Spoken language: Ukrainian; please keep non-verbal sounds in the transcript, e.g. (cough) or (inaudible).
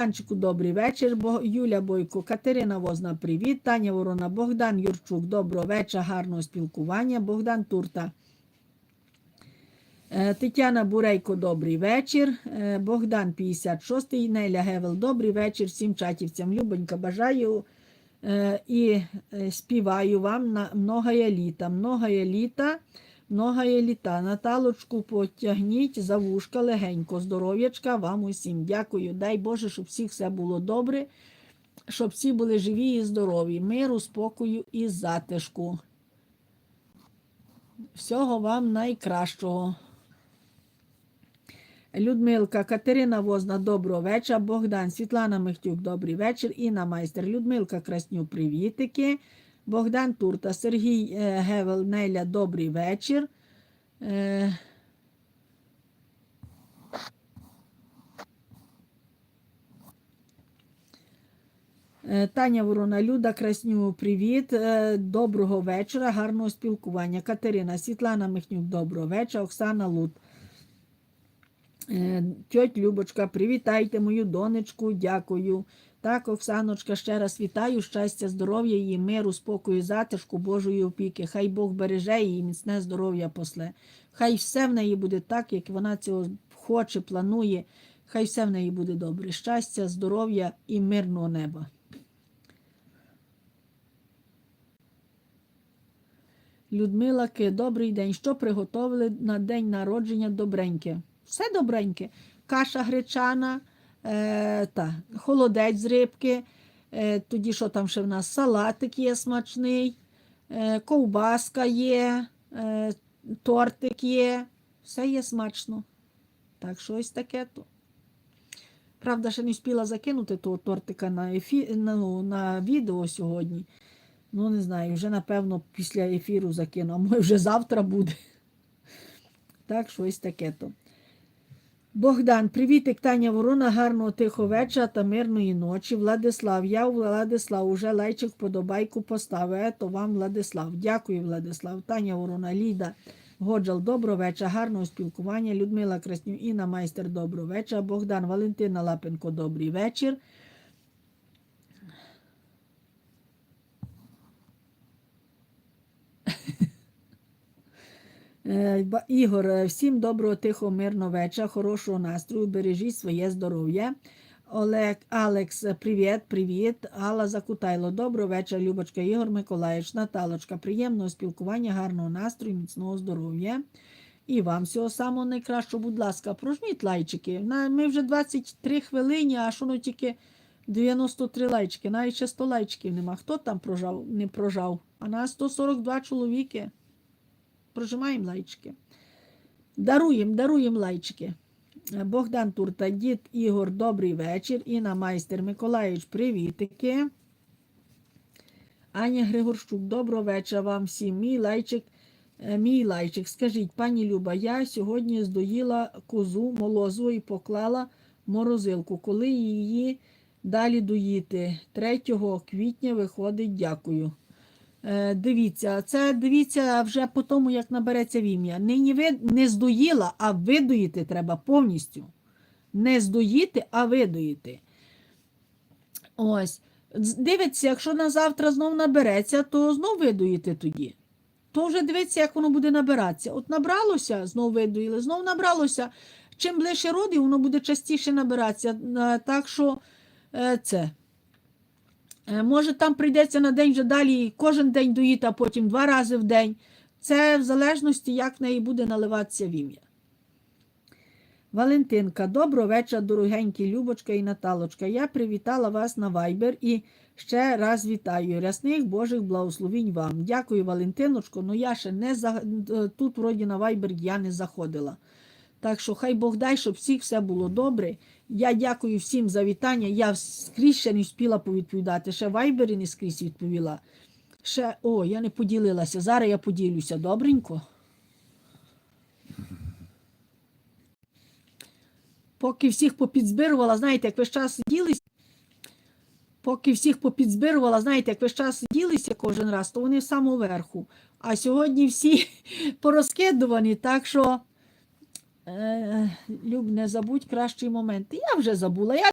Богданчику, добрий вечір. Бо- Юля Бойко, Катерина Возна, привіт. Таня Ворона, Богдан Юрчук, доброго вечора, гарного спілкування. Богдан Турта. Е, Тетяна Бурейко, добрий вечір. Е, Богдан 56, Неля Гевел, добрий вечір всім чатівцям. Любонька, бажаю е, і співаю вам на многое літа. Многое літа, многое літа. Наталочку потягніть за вушка легенько. Здоров'ячка вам усім. Дякую. Дай Боже, щоб всіх все було добре, щоб всі були живі і здорові. Миру, спокою і затишку. Всього вам найкращого. Людмилка, Катерина Возна, доброго вечора. Богдан, Світлана Михтюк, добрий вечір. Інна Майстер, Людмилка Красню, привітики. Богдан Турта, Сергій е, Гевел, Неля, добрий вечір. Е, Е, Таня Ворона, Люда Красню, привіт. Доброго вечора, гарного спілкування. Катерина, Світлана Михнюк, доброго вечора. Оксана Лут. Е, Тьоть Любочка, привітайте мою донечку, дякую. Так, Оксаночка, ще раз вітаю, щастя, здоров'я її, миру, спокою, затишку, Божої опіки. Хай Бог береже її, міцне здоров'я после. Хай все в неї буде так, як вона цього хоче, планує. Хай все в неї буде добре. Щастя, здоров'я і мирного неба. Людмила Ки, добрий день. Що приготовили на день народження добреньке? Все добреньке. Каша гречана, е, та, холодець з рибки. Е, тоді що там ще в нас? Салатик є смачний, е, ковбаска є, е, тортик є. Все є смачно. Так, що ось таке то. Правда, ще не встигла закинути того тортика на, ефі... ну, на відео сьогодні. Ну, не знаю, вже напевно після ефіру закину, а може вже завтра буде. Так, щось таке то. Богдан, привітик, Таня Ворона, гарного тихого вечора та мирної ночі. Владислав, я Владислав, уже лайчик вподобайку поставив. Ето вам Владислав. Дякую, Владислав. Таня Ворона, Ліда, Годжал, доброго вечора, гарного спілкування. Людмила Красню, Інна Майстер, доброго вечора. Богдан, Валентина Лапенко, добрий вечір. Ігор, е, всім доброго, тихого, мирного вечора, хорошого настрою, бережіть своє здоров'я. Олег, Алекс, е, привіт, привіт. Алла Закутайло, доброго вечора, Любочка, Ігор Миколаївич, Наталочка, приємного спілкування, гарного настрою, міцного здоров'я. І вам всього самого найкращого, будь ласка, прожміть лайчики. Ми вже 23 хвилини, а що ну тільки 93 лайчики, навіть ще 100 лайчиків нема. Хто там прожав, не прожав? А нас 142 чоловіки. Прожимаємо лайчики. Даруємо, даруємо лайчики. Богдан Турта, дід Ігор, добрий вечір. Інна Майстер Миколаївич, привітики. Аня Григорчук, доброго вечора вам всім. Мій лайчик, е, мій лайчик. Скажіть, пані Люба, я сьогодні здоїла козу молозу і поклала морозилку. Коли її далі доїти? 3 квітня виходить, дякую. Е, Дивіться, це дивіться вже по тому, як набереться в ім'я. Нині ви не здоїла, а видоїти треба повністю. Не здоїти, а видоїти. Ось. Дивіться, якщо на завтра знов набереться, то знов видоїти тоді. То вже дивіться, як воно буде набиратися. От набралося, знов видоїли, знов набралося. Чим ближче роди, воно буде частіше набиратися. Е, Так що е, це. Е, Може, там прийдеться на день вже далі кожен день доїти, а потім два рази в день. Це в залежності, як в неї буде наливатися в ім'я. Валентинка, доброго вечора, дорогенькі Любочка і Наталочка. Я привітала вас на Viber і ще раз вітаю. Рясних Божих благословінь вам. Дякую, Валентиночко. Ну я ще не за... е, тут, вроді, на Viber я не заходила. Так що хай Бог дай, щоб всіх все було добре. Я дякую всім за вітання. Я скрізь ще не встигла повідповідати. Ще Вайбері не скрізь відповіла. Ще, о, я не поділилася. Зараз я поділюся. Добренько. Поки всіх попідзбирувала, знаєте, як весь час сиділися, поки всіх попідзбирувала, знаєте, як весь час сиділися кожен раз, то вони в самому верху. А сьогодні всі (laughs) порозкидувані, так що. Е, Люб, не забудь кращий момент. Я вже забула. Я